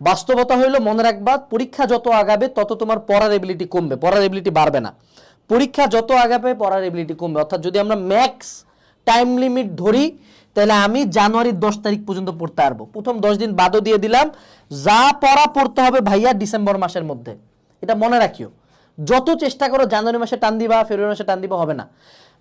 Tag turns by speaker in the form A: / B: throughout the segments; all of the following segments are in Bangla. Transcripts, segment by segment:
A: বাস্তবতা হইল, মনে রাখবা, পরীক্ষা যত আগাবে, তত তোমার পড়ার এবিলিটি কমবে, পড়ার এবিলিটি বাড়বে না। পরীক্ষা যত আগাবে, পড়ার এবিলিটি কমবে। অর্থাৎ যদি আমরা ম্যাক্স টাইম লিমিট ধরি, তাহলে আমি জানুয়ারির দশ তারিখ পর্যন্ত পড়তে পারব। প্রথম দশ দিন বাদও দিয়ে দিলাম, যা পড়া পড়তে হবে ভাইয়া ডিসেম্বর মাসের মধ্যে। এটা মনে রাখিও। যত চেষ্টা করো, জানুয়ারি মাসে টান দিবা, ফেব্রুয়ারি মাসে টান দিবা, হবে না।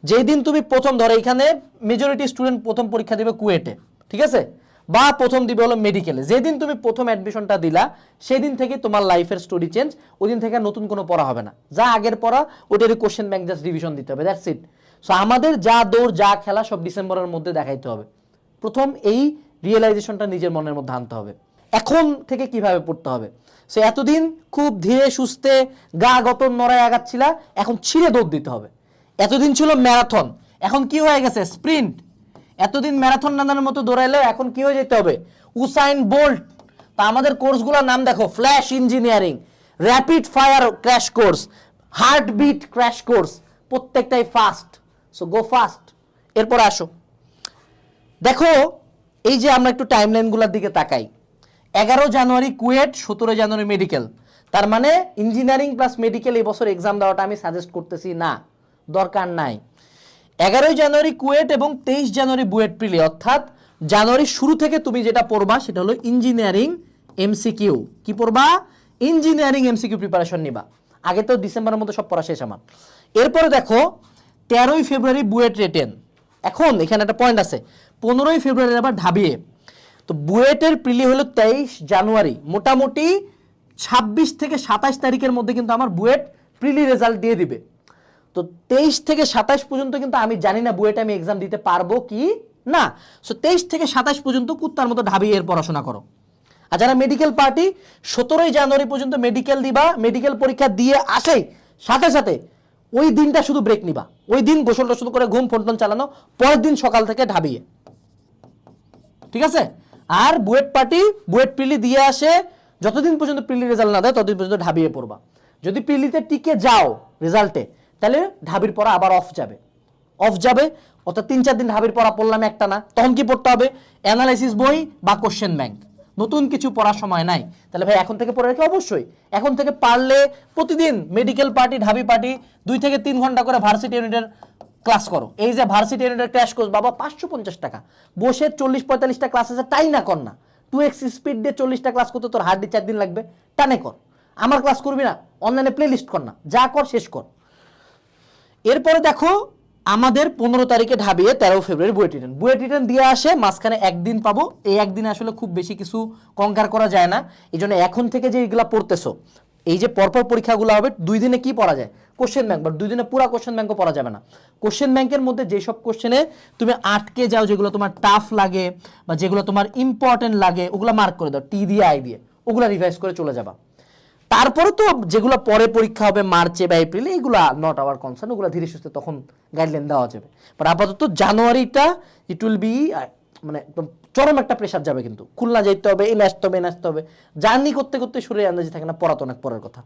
A: যেই দিন তুমি প্রথম, ধরো এখানে মেজরিটি স্টুডেন্ট প্রথম পরীক্ষা দিবে কুয়েটে, ঠিক আছে? বা প্রথম দিবে হলো মেডিকেলে যেদিন তুমি প্রথম অ্যাডমিশনটা দিলা সেই দিন থেকে তোমার লাইফের স্টোরি চেঞ্জ ওই দিন থেকে নতুন কোনো পড়া হবে না। যা আগের পড়া ওইটারই কোশ্চেন ব্যাংক জাস্ট রিভিশন দিতে হবে দ্যাটস ইট সো আমাদের যা দৌড়, যা খেলা, সব ডিসেম্বরের মধ্যে দেখাইতে হবে। প্রথম এই রিয়েলাইজেশনটা নিজের মনের মধ্যে আনতে হবে। এখন থেকে কীভাবে পড়তে হবে? সে এতদিন খুব ধীরে, সুস্থে, গা গতর নড়ায় আগাচ্ছিলা, এখন ছিঁড়ে দৌড় দিতে হবে। এতদিন ছিল ম্যারাথন এখন কি হয়ে গেছে? স্প্রিন্ট এতদিন ম্যারাথন নানার মতো দৌড়াইলেও এখন কি হয়ে যেতে হবে? Usain Bolt. তা আমাদের কোর্সগুলোর নাম দেখো, flash engineering, rapid fire crash course, heartbeat crash course, প্রত্যেকটাই ফাস্ট। সো গো ফাস্ট এরপর আসো। দেখো, এই যে আমরা একটু টাইমলাইনগুলোর দিকে তাকাই। এগারো জানুয়ারি কুয়েট, সতেরো জানুয়ারি মেডিকেল। তার মানে ইঞ্জিনিয়ারিং প্লাস মেডিকেল এই বছর এক্সাম দেওয়াটা আমি সাজেস্ট করতেছি না। দরকার নাই। এগারোই জানুয়ারি কুয়েট এবং তেইশ জানুয়ারি বুয়েট প্রিলি অর্থাৎ জানুয়ারির শুরু থেকে তুমি যেটা পড়বা সেটা হলো ইঞ্জিনিয়ারিং এমসিকিউ কি পড়বা? ইঞ্জিনিয়ারিং এমসিকিউ প্রিপারেশন নিবা। আগে তো ডিসেম্বরের মধ্যে সব পড়া শেষ আমার। এরপরে দেখো, তেরোই ফেব্রুয়ারি বুয়েট রেটেন। এখন এখানে একটা পয়েন্ট আছে। পনেরোই ফেব্রুয়ারি আবার ঢাবিয়ে তো বুয়েটের প্রিলি হলো তেইশ জানুয়ারি। মোটামুটি ছাব্বিশ থেকে সাতাশ তারিখের মধ্যে কিন্তু আমার বুয়েট প্রিলি রেজাল্ট দিয়ে দিবে। তো তেইশ থেকে সাতাশ পর্যন্ত কিন্তু আমি জানি না বুয়েটে আমি এক্সাম দিতে পারব কি? না। সো তেইশ থেকে সাতাশ পর্যন্ত কুত্তার মতো ঢাবিয়ে এর পড়াশোনা করো। আর যারা মেডিকেল পার্টি সতেরোই জানুয়ারি পর্যন্ত মেডিকেল দিবা মেডিকেল পরীক্ষা দিয়ে আসেই, সাথে সাথে ওই দিনটা শুধু ব্রেক নিবা। ওই দিন গোসল টোসল করে ঘুম ফোনটন চালানো, পরের দিন সকাল থেকে ঢাবিয়ে ঠিক আছে? আর বুয়েট পার্টি বুয়েট প্রিলি দিয়ে আসে, যতদিন পর্যন্ত পিলি রেজাল্ট না দেয়, ততদিন পর্যন্ত ঢাবিয়ে পড়বা। যদি পিলিতে টিকে যাও রেজাল্টে তাহলে ঢাবির পড়া আবার অফ যাবে। অফ যাবে, অর্থাৎ তিন চার দিন ঢাবির পড়া পড়লাম একটা না, তখন কি পড়তে হবে? অ্যানালাইসিস বই বা কোশ্চেন ব্যাংক নতুন কিছু পড়ার সময় নাই। তাহলে ভাই, এখন থেকে পড়ে রাখি অবশ্যই। এখন থেকে পারলে প্রতিদিন মেডিকেল পার্টি ঢাবি পার্টি দুই থেকে তিন ঘণ্টা করে ভার্সিটি ইউনিটের ক্লাস করো। এই যে ভার্সিটি ইউনিটের ক্র্যাশ কোর্স বাবা, পাঁচশো পঞ্চাশ টাকা। বসে চল্লিশ পঁয়তাল্লিশটা ক্লাস আছে তাই না কর না। টু এক্স স্পিড দিয়ে চল্লিশটা ক্লাস করতে তোর হার্ডি চার দিন লাগবে। টানে কর। আমার ক্লাস করবি না অনলাইনে প্লে লিস্ট কর না। যা কর, শেষ কর। এরপরে দেখো, আমাদের পনেরো তারিখে ঢাবিয়ে তেরো February BUET return. BUET return দিয়ে আসে, মাঝখানে একদিন পাবো। এই একদিনে আসলে খুব বেশি কিছু কঙ্কার করা যায় না। এই জন্য এখন থেকে যে এগুলা পড়তেছো, এই যে পরপর পরীক্ষাগুলো হবে, দুই দিনে কি পড়া যায়? কোশ্চেন ব্যাংক বাট দুই দিনে পুরো কোশ্চেন ব্যাংকও পড়া যাবে না। কোশ্চেন ব্যাংকের মধ্যে যেসব কোশ্চেনে তুমি আটকে যাও, যেগুলো তোমার টাফ লাগে বা যেগুলো তোমার ইম্পর্টেন্ট লাগে, ওগুলো মার্ক করে দাও টি দিয়ে আই দিয়ে। ওগুলো রিভাইজ করে চলে যাবা। তারপরে তো যেগুলো পরে পরীক্ষা হবে মার্চে বা এপ্রিলে এগুলো নট আওয়ার কনসার্ন ওগুলো ধীরে সুস্থে তখন গাইডলাইন দেওয়া যাবে। বাট আপাতত জানুয়ারিটা ইট উইল বি মানে একদম চরম একটা প্রেশার যাবে কিন্তু। খুলনা যেতে হবে এনে আসতে হবে এনে আসতে হবে। জার্নি করতে করতে শরীরে আন্দাজি থাকে না, পড়া তো অনেক পরের কথা।